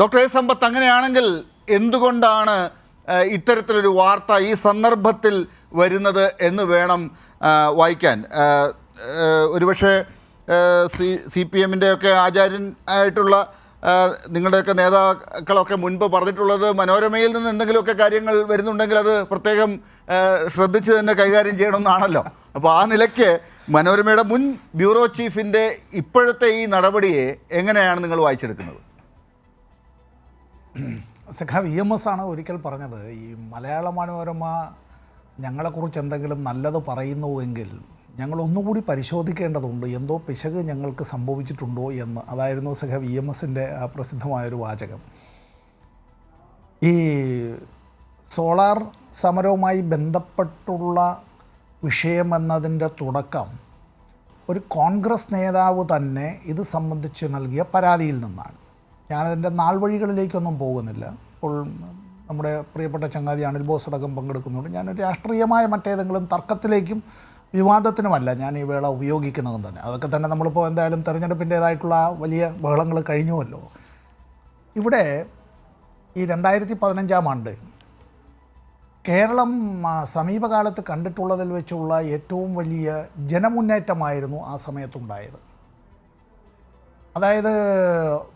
Doctor A സമ്പത്ത് അങ്ങനെയാണെങ്കിൽ എന്തുകൊണ്ടാണ് ഇത്തരത്തിലൊരു വാർത്ത ഈ സന്ദർഭത്തിൽ വരുന്നത് എന്ന് വേണം വായിക്കാൻ? ഒരുപക്ഷെ സി സി പി എമ്മിന്റെയൊക്കെ ആചാര്യൻ ആയിട്ടുള്ള നിങ്ങളുടെയൊക്കെ നേതാക്കളൊക്കെ മുൻപ് പറഞ്ഞിട്ടുള്ളത് മനോരമയിൽ നിന്ന് എന്തെങ്കിലുമൊക്കെ കാര്യങ്ങൾ വരുന്നുണ്ടെങ്കിൽ അത് പ്രത്യേകം ശ്രദ്ധിച്ച് തന്നെ കൈകാര്യം ചെയ്യണമെന്നാണല്ലോ. അപ്പോൾ ആ നിലയ്ക്ക് മനോരമയുടെ മുൻ ബ്യൂറോ ചീഫിന്റെ ഇപ്പോഴത്തെ ഈ നടപടിയെ എങ്ങനെയാണ് നിങ്ങൾ വായിച്ചെടുക്കുന്നത്? സഖാവ് ഇ എം എസ് ആണ് ഒരിക്കൽ പറഞ്ഞത് ഈ മലയാള മനോരമ ഞങ്ങളെക്കുറിച്ച് എന്തെങ്കിലും നല്ലത് പറയുന്നുവെങ്കിൽ ഞങ്ങൾ ഒന്നുകൂടി പരിശോധിക്കേണ്ടതുണ്ട് എന്തോ പിശക് ഞങ്ങൾക്ക് സംഭവിച്ചിട്ടുണ്ടോ എന്ന്. അതായിരുന്നു സഖാവ് ഇ എം എസിന്റെ ആ പ്രസിദ്ധമായൊരു വാചകം. ഈ സോളാർ സമരവുമായി ബന്ധപ്പെട്ടുള്ള വിഷയമെന്നതിന്റെ തുടക്കം ഒരു കോൺഗ്രസ് നേതാവ് തന്നെ ഇത് സംബന്ധിച്ച് നൽകിയ പരാതിയിൽ നിന്നാണ്. ഞാനതിന്റെ നാൾ വഴികളിലേക്കൊന്നും പോകുന്നില്ല. ഇപ്പോൾ നമ്മുടെ പ്രിയപ്പെട്ട ചങ്ങാതി അനിൽ ബോസ് അടക്കം പങ്കെടുക്കുന്നുണ്ട്. ഞാൻ രാഷ്ട്രീയമായ മറ്റേതെങ്കിലും തർക്കത്തിലേക്കും വിവാദത്തിനുമല്ല ഞാൻ ഈ വേള ഉപയോഗിക്കുന്നതും തന്നെ. അതൊക്കെ തന്നെ നമ്മളിപ്പോൾ എന്തായാലും തെരഞ്ഞെടുപ്പിന്റേതായിട്ടുള്ള വലിയ ബഹളങ്ങൾ കഴിഞ്ഞുവല്ലോ. ഇവിടെ ഈ രണ്ടായിരത്തി പതിനഞ്ചാം ആണ്ട് കേരളം സമീപകാലത്ത് കണ്ടിട്ടുള്ളതിൽ വെച്ചുള്ള ഏറ്റവും വലിയ ജനമുന്നേറ്റമായിരുന്നു ആ സമയത്തുണ്ടായത്. അതായത്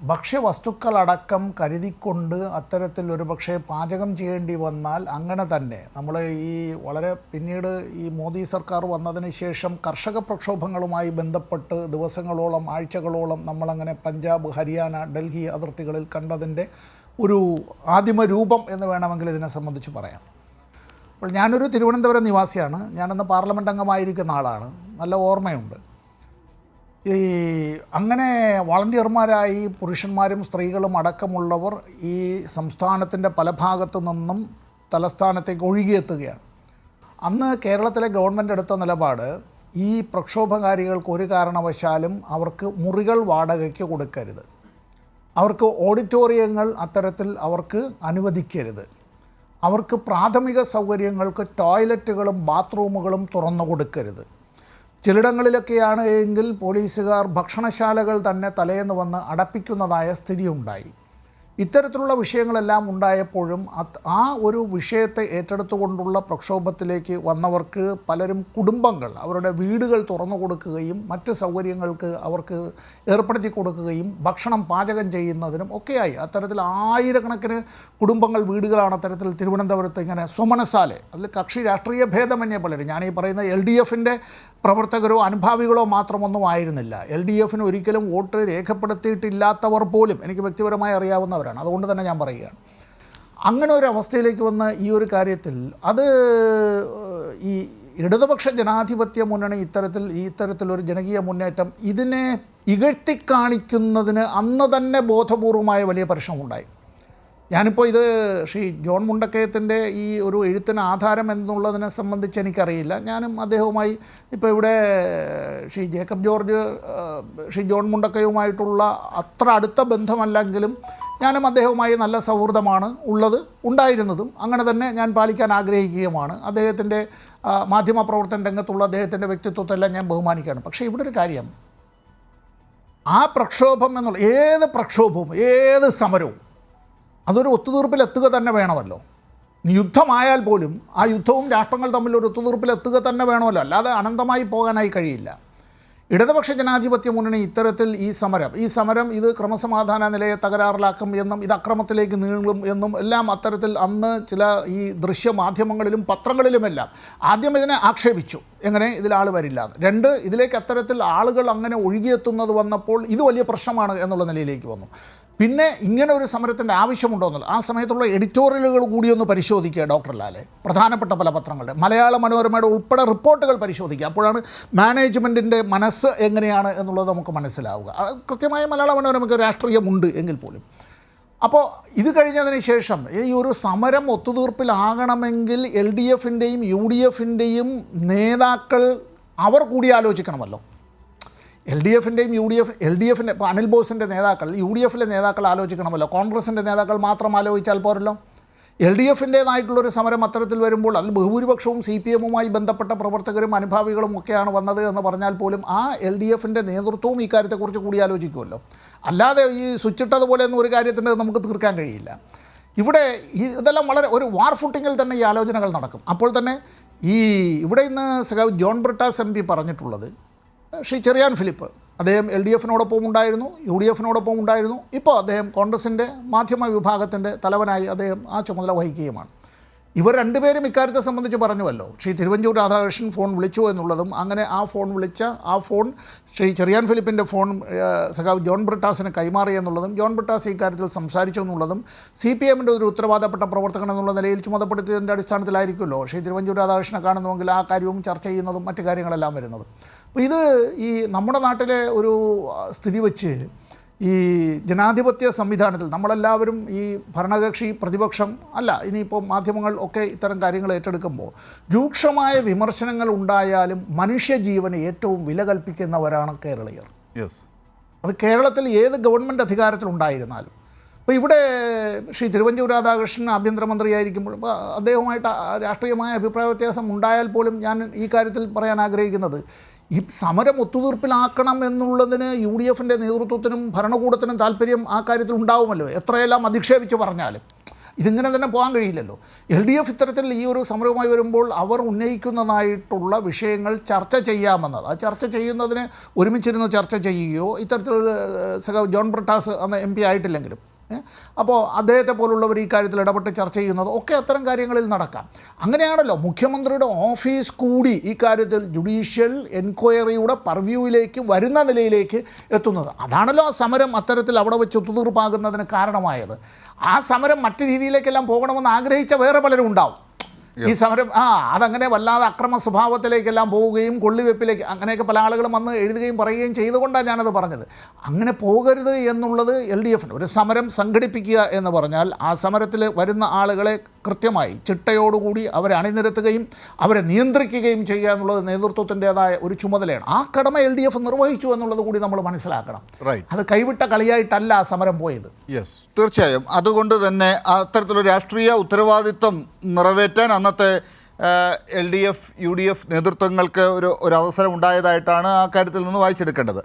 ഭക്ഷ്യവസ്തുക്കളടക്കം കരുതിക്കൊണ്ട് അത്തരത്തിൽ ഒരു പക്ഷേ പാചകം ചെയ്യേണ്ടി വന്നാൽ അങ്ങനെ തന്നെ നമ്മൾ ഈ വളരെ പിന്നീട് ഈ മോദി സർക്കാർ വന്നതിന് ശേഷം കർഷക പ്രക്ഷോഭങ്ങളുമായി ബന്ധപ്പെട്ട് ദിവസങ്ങളോളം ആഴ്ചകളോളം നമ്മളങ്ങനെ പഞ്ചാബ് ഹരിയാന ഡൽഹി അതിർത്തികളിൽ കണ്ടതിന്റെ ഒരു ആദിമ രൂപം എന്ന് വേണമെങ്കിൽ ഇതിനെ സംബന്ധിച്ച് പറയാം. അപ്പോൾ ഞാനൊരു തിരുവനന്തപുരം നിവാസിയാണ്. ഞാനന്ന് പാർലമെന്റ് അംഗമായിരിക്കുന്ന ആളാണ്. നല്ല ഓർമ്മയുണ്ട്. ഈ അങ്ങനെ വളണ്ടിയർമാരായി പുരുഷന്മാരും സ്ത്രീകളും അടക്കമുള്ളവർ ഈ സംസ്ഥാനത്തിന്റെ പല ഭാഗത്തു നിന്നും തലസ്ഥാനത്തേക്ക് ഒഴുകിയെത്തുകയാണ്. അന്ന് കേരളത്തിലെ ഗവൺമെന്റ് എടുത്ത നിലപാട് ഈ പ്രക്ഷോഭകാരികൾക്ക് ഒരു കാരണവശാലും അവർക്ക് മുറികൾ വാടകയ്ക്ക് കൊടുക്കരുത്. അവർക്ക് ഓഡിറ്റോറിയങ്ങൾ അത്തരത്തിൽ അവർക്ക് അനുവദിക്കരുത്. അവർക്ക് പ്രാഥമിക സൗകര്യങ്ങൾക്ക് ടോയ്ലറ്റുകളും ബാത്റൂമുകളും തുറന്നു കൊടുക്കരുത്. ചിലയിടങ്ങളിലൊക്കെയാണ് എങ്കിൽ പോലീസുകാർ ഭക്ഷണശാലകൾ തന്നെ തലേന്ന് വന്ന് അടപ്പിക്കുന്നതായ സ്ഥിതിയുണ്ടായി. ഇത്തരത്തിലുള്ള വിഷയങ്ങളെല്ലാം ഉണ്ടായപ്പോഴും ആ ഒരു വിഷയത്തെ ഏറ്റെടുത്തുകൊണ്ടുള്ള പ്രക്ഷോഭത്തിലേക്ക് വന്നവർക്ക് പലരും കുടുംബങ്ങൾ അവരുടെ വീടുകൾ തുറന്നു കൊടുക്കുകയും മറ്റ് സൗകര്യങ്ങൾക്ക് അവർക്ക് ഏർപ്പെടുത്തി കൊടുക്കുകയും ഭക്ഷണം പാചകം ചെയ്യുന്നതിനും ഒക്കെയായി. അത്തരത്തിൽ ആയിരക്കണക്കിന് കുടുംബങ്ങൾ വീടുകളാണ് അത്തരത്തിൽ തിരുവനന്തപുരത്ത് ഇങ്ങനെ സുമനസാലെ അതിൽ കക്ഷി രാഷ്ട്രീയ ഭേദമന്യേ പലരും. ഞാൻ ഈ പറയുന്ന എൽ ഡി എഫിന്റെ പ്രവർത്തകരോ അനുഭാവികളോ മാത്രമൊന്നും ആയിരുന്നില്ല. എൽ ഡി എഫിന് ഒരിക്കലും വോട്ട് രേഖപ്പെടുത്തിയിട്ടില്ലാത്തവർ പോലും എനിക്ക് വ്യക്തിപരമായി അറിയാവുന്നവരാണ് അതുകൊണ്ട് തന്നെ ഞാൻ പറയുകയാണ്. അങ്ങനെ ഒരു അവസ്ഥയിലേക്ക് വന്ന ഈ ഒരു കാര്യത്തിൽ അത് ഈ ഇടതുപക്ഷ ജനാധിപത്യ മുന്നണി ഇത്തരത്തിൽ ഈ ഇത്തരത്തിലൊരു ജനകീയ മുന്നേറ്റം ഇതിനെ ഇകഴ്ത്തി കാണിക്കുന്നതിന് അന്ന് തന്നെ ബോധപൂർവമായ വലിയ പരിശ്രമമുണ്ടായി. ഞാനിപ്പോൾ ഇത് ശ്രീ ജോൺ മുണ്ടക്കയത്തിന്റെ ഈ ഒരു എഴുത്തിന് ആധാരം എന്നുള്ളതിനെ സംബന്ധിച്ച് എനിക്കറിയില്ല. ഞാനും അദ്ദേഹവുമായി ഇപ്പോൾ ഇവിടെ Shri Jacob George Shri John മുണ്ടക്കയുമായിട്ടുള്ള അത്ര അടുത്ത ബന്ധമല്ലെങ്കിലും ഞാനും അദ്ദേഹവുമായി നല്ല സൗഹൃദമാണ് ഉള്ളത് ഉണ്ടായിരുന്നതും അങ്ങനെ തന്നെ ഞാൻ പാലിക്കാൻ ആഗ്രഹിക്കുകയുമാണ്. അദ്ദേഹത്തിന്റെ മാധ്യമ പ്രവർത്തന രംഗത്തുള്ള അദ്ദേഹത്തിന്റെ വ്യക്തിത്വത്തെല്ലാം ഞാൻ ബഹുമാനിക്കുകയാണ്. പക്ഷേ ഇവിടെ ഒരു കാര്യം. ആ പ്രക്ഷോഭം എന്നുള്ള ഏത് പ്രക്ഷോഭവും ഏത് സമരവും അതൊരു ഒത്തുതീർപ്പിലെത്തുക തന്നെ വേണമല്ലോ. യുദ്ധമായാൽ പോലും ആ യുദ്ധവും രാഷ്ട്രങ്ങൾ തമ്മിൽ ഒരു ഒത്തുതീർപ്പിലെത്തുക തന്നെ വേണമല്ലോ. അല്ലാതെ അനന്തമായി പോകാനായി കഴിയില്ല. ഇടതുപക്ഷ ജനാധിപത്യ മുന്നണി ഇത്തരത്തിൽ ഈ സമരം ഈ സമരം ഇത് ക്രമസമാധാന നിലയെ തകരാറിലാക്കും എന്നും ഇത് അക്രമത്തിലേക്ക് നീങ്ങും എന്നും എല്ലാം അത്തരത്തിൽ അന്ന് ചില ഈ ദൃശ്യ മാധ്യമങ്ങളിലും പത്രങ്ങളിലുമെല്ലാം ആദ്യം ഇതിനെ ആക്ഷേപിച്ചു. എങ്ങനെ? ഇതിൽ ആൾ വരില്ല. രണ്ട് ഇതിലേക്ക് അത്തരത്തിൽ ആളുകൾ അങ്ങനെ ഒഴുകിയെത്തുന്നത് വന്നപ്പോൾ ഇത് വലിയ പ്രശ്നമാണ് എന്നുള്ള നിലയിലേക്ക് വന്നു. പിന്നെ ഇങ്ങനെ ഒരു സമരത്തിന്റെ ആവശ്യമുണ്ടോ എന്നുള്ളത്? ആ സമയത്തുള്ള എഡിറ്റോറിയലുകൾ കൂടി ഒന്ന് പരിശോധിക്കുക ഡോക്ടർ ലാലെ. പ്രധാനപ്പെട്ട പല പത്രങ്ങളുടെ. മലയാള മനോരമയുടെ ഉൾപ്പെടെ റിപ്പോർട്ടുകൾ പരിശോധിക്കുക. അപ്പോഴാണ് മാനേജ്മെന്റിന്റെ മനസ്സ് എങ്ങനെയാണ് എന്നുള്ളത് നമുക്ക് മനസ്സിലാവുക. കൃത്യമായ മലയാള മനോരമയ്ക്ക് രാഷ്ട്രീയമുണ്ട് എങ്കിൽ പോലും. അപ്പോൾ ഇത് കഴിഞ്ഞതിന് ശേഷം ഈ ഒരു സമരം ഒത്തുതീർപ്പിലാകണമെങ്കിൽ എൽ ഡി എഫിന്റെയും യു ഡി എഫിന്റെയും നേതാക്കൾ അവർ കൂടി ആലോചിക്കണമല്ലോ. L D എഫിന്റെയും U D F L D എഫിന്റെ ഇപ്പോൾ അനിൽ ബോസിന്റെ നേതാക്കൾ യു ഡി എഫിലെ നേതാക്കൾ ആലോചിക്കണമല്ലോ. കോൺഗ്രസിന്റെ നേതാക്കൾ മാത്രം ആലോചിച്ചാൽ പോരല്ലോ. എൽ ഡി എഫിന്റേതായിട്ടുള്ളൊരു സമരം അത്തരത്തിൽ വരുമ്പോൾ അതിൽ ബഹുഭൂരിപക്ഷവും സി പി എമ്മുമായി ബന്ധപ്പെട്ട പ്രവർത്തകരും അനുഭാവികളും ഒക്കെയാണ് വന്നത് എന്ന് പറഞ്ഞാൽ പോലും ആ എൽ ഡി എഫിന്റെ നേതൃത്വവും ഈ കാര്യത്തെക്കുറിച്ച് കൂടിയാലോചിക്കുമല്ലോ അല്ലാതെ ഈ സ്വിച്ചിട്ടതുപോലെ ഒന്നും ഒരു കാര്യത്തിന് നമുക്ക് തീർക്കാൻ കഴിയില്ല. ഇവിടെ ഇതെല്ലാം വളരെ ഒരു വാർ ഫുട്ടിങ്ങിൽ തന്നെ ഈ ആലോചനകൾ നടക്കും. അപ്പോൾ തന്നെ ഈ ഇവിടെ ഇന്ന് സഖാവ് ജോൺ ബ്രിട്ടാസ് എം പി പറഞ്ഞിട്ടുള്ളത് ശ്രീ ചെറിയാൻ ഫിലിപ്പ്. അദ്ദേഹം എൽ ഡി എഫിനോടൊപ്പം ഉണ്ടായിരുന്നു യു ഡി എഫിനോടൊപ്പം ഉണ്ടായിരുന്നു. ഇപ്പോൾ അദ്ദേഹം കോൺഗ്രസിന്റെ മാധ്യമ വിഭാഗത്തിന്റെ തലവനായി അദ്ദേഹം ആ ചുമതല വഹിക്കുകയുമാണ്. ഇവർ രണ്ടുപേരും ഇക്കാര്യത്തെ സംബന്ധിച്ച് പറഞ്ഞുവല്ലോ. ശ്രീ തിരുവഞ്ചൂർ രാധാകൃഷ്ണൻ ഫോൺ വിളിച്ചു എന്നുള്ളതും അങ്ങനെ ആ ഫോൺ വിളിച്ച ആ ഫോൺ ശ്രീ ചെറിയാൻ ഫിലിപ്പിന്റെ ഫോൺ സഖാവ് ജോൺ ബ്രിട്ടാസിന് കൈമാറി എന്നുള്ളതും ജോൺ ബ്രിട്ടാസ് ഇക്കാര്യത്തിൽ സംസാരിച്ചു എന്നുള്ളതും സി പി എമ്മിന്റെ ഒരു ഉത്തരവാദപ്പെട്ട പ്രവർത്തകൻ എന്നുള്ള നിലയിൽ ചുമതലപ്പെടുത്തിയതിന്റെ അടിസ്ഥാനത്തിലായിരിക്കുമല്ലോ ശ്രീ തിരുവഞ്ചൂർ രാധാകൃഷ്ണനെ കാണുന്നുവെങ്കിൽ ആ കാര്യവും ചർച്ച ചെയ്യുന്നതും മറ്റു കാര്യങ്ങളെല്ലാം വരുന്നത്. അപ്പോൾ ഇത് ഈ നമ്മുടെ നാട്ടിലെ ഒരു സ്ഥിതി വെച്ച് ഈ ജനാധിപത്യ സംവിധാനത്തിൽ നമ്മളെല്ലാവരും ഈ ഭരണകക്ഷി പ്രതിപക്ഷം അല്ല ഇനിയിപ്പോൾ മാധ്യമങ്ങൾ ഒക്കെ ഇത്തരം കാര്യങ്ങൾ ഏറ്റെടുക്കുമ്പോൾ രൂക്ഷമായ വിമർശനങ്ങൾ ഉണ്ടായാലും മനുഷ്യജീവന് ഏറ്റവും വില കൽപ്പിക്കുന്നവരാണ് കേരളീയർ. യെസ് അത് കേരളത്തിൽ ഏത് ഗവൺമെന്റ് അധികാരത്തിലുണ്ടായിരുന്നാലും അപ്പോൾ ഇവിടെ ശ്രീ തിരുവഞ്ചൂർ രാധാകൃഷ്ണൻ ആഭ്യന്തരമന്ത്രിയായിരിക്കുമ്പോൾ അപ്പോൾ അദ്ദേഹവുമായിട്ട് രാഷ്ട്രീയമായ അഭിപ്രായ വ്യത്യാസം ഉണ്ടായാൽ പോലും ഞാൻ ഈ കാര്യത്തിൽ പറയാൻ ആഗ്രഹിക്കുന്നത് ഈ സമരം ഒത്തുതീർപ്പിലാക്കണം എന്നുള്ളതിന് യു ഡി എഫിന്റെ നേതൃത്വത്തിനും ഭരണകൂടത്തിനും താല്പര്യം ആ കാര്യത്തിൽ ഉണ്ടാവുമല്ലോ. എത്രയെല്ലാം അധിക്ഷേപിച്ച് പറഞ്ഞാലും. ഇതിങ്ങനെ തന്നെ പോകാൻ കഴിയില്ലല്ലോ. എൽ ഡി എഫ് ഇത്തരത്തിൽ ഈ ഒരു സമരവുമായി വരുമ്പോൾ അവർ ഉന്നയിക്കുന്നതായിട്ടുള്ള വിഷയങ്ങൾ ചർച്ച ചെയ്യാമെന്നത്. ആ ചർച്ച ചെയ്യുന്നതിന് ഒരുമിച്ചിരുന്ന് ചർച്ച ചെയ്യുകയോ ഇത്തരത്തിൽ ജോൺ ബ്രിട്ടാസ് അന്ന് എം പി ആയിട്ടില്ലെങ്കിലും? അപ്പോൾ അദ്ദേഹത്തെ പോലുള്ളവർ ഈ കാര്യത്തിൽ ഇടപെട്ട് ചർച്ച ചെയ്യുന്നത് ഒക്കെ അത്തരം കാര്യങ്ങളിൽ നടക്കാം. അങ്ങനെയാണല്ലോ മുഖ്യമന്ത്രിയുടെ ഓഫീസ് കൂടി ഈ കാര്യത്തിൽ ജുഡീഷ്യൽ എൻക്വയറിയുടെ പർവ്യൂവിലേക്ക് വരുന്ന നിലയിലേക്ക് എത്തുന്നത്. അതാണല്ലോ ആ സമരം അത്തരത്തിൽ അവിടെ വെച്ച് ഒത്തുതീർപ്പാകുന്നതിന് കാരണമായത്. ആ സമരം മറ്റു രീതിയിലേക്കെല്ലാം പോകണമെന്ന് ആഗ്രഹിച്ച വേറെ പലരും ഉണ്ടാവും. ഈ സമരം ആ അതങ്ങനെ വല്ലാതെ അക്രമ സ്വഭാവത്തിലേക്കെല്ലാം പോവുകയും കൊള്ളിവെപ്പിലേക്ക് അങ്ങനെയൊക്കെ പല ആളുകളും വന്ന് എഴുതുകയും പറയുകയും ചെയ്തുകൊണ്ടാണ് ഞാനത് പറഞ്ഞത്. അങ്ങനെ പോകരുത് എന്നുള്ളത് എൽ ഡി എഫിന്. ഒരു സമരം സംഘടിപ്പിക്കുക എന്ന് പറഞ്ഞാൽ ആ സമരത്തിൽ വരുന്ന ആളുകളെ കൃത്യമായി ചിട്ടയോടുകൂടി അവരെ അണിനിരത്തുകയും അവരെ നിയന്ത്രിക്കുകയും ചെയ്യുക എന്നുള്ളത് നേതൃത്വത്തിന്റെതായ ഒരു ചുമതലയാണ്. ആ കടമ എൽ ഡി എഫ് നിർവഹിച്ചു എന്നുള്ളത് കൂടി നമ്മൾ മനസ്സിലാക്കണം. അത് കൈവിട്ട കളിയായിട്ടല്ല ആ സമരം പോയത്. യെസ് തീർച്ചയായും. അതുകൊണ്ട് തന്നെ അത്തരത്തിലൊരു രാഷ്ട്രീയ ഉത്തരവാദിത്വം നിറവേറ്റാൻ അന്നത്തെ L D F U D F നേതൃത്വങ്ങൾക്ക് ഒരു ഒരു അവസരം ഉണ്ടായതായിട്ടാണ് ആ കാര്യത്തിൽ നിന്ന് വായിച്ചെടുക്കേണ്ടത്.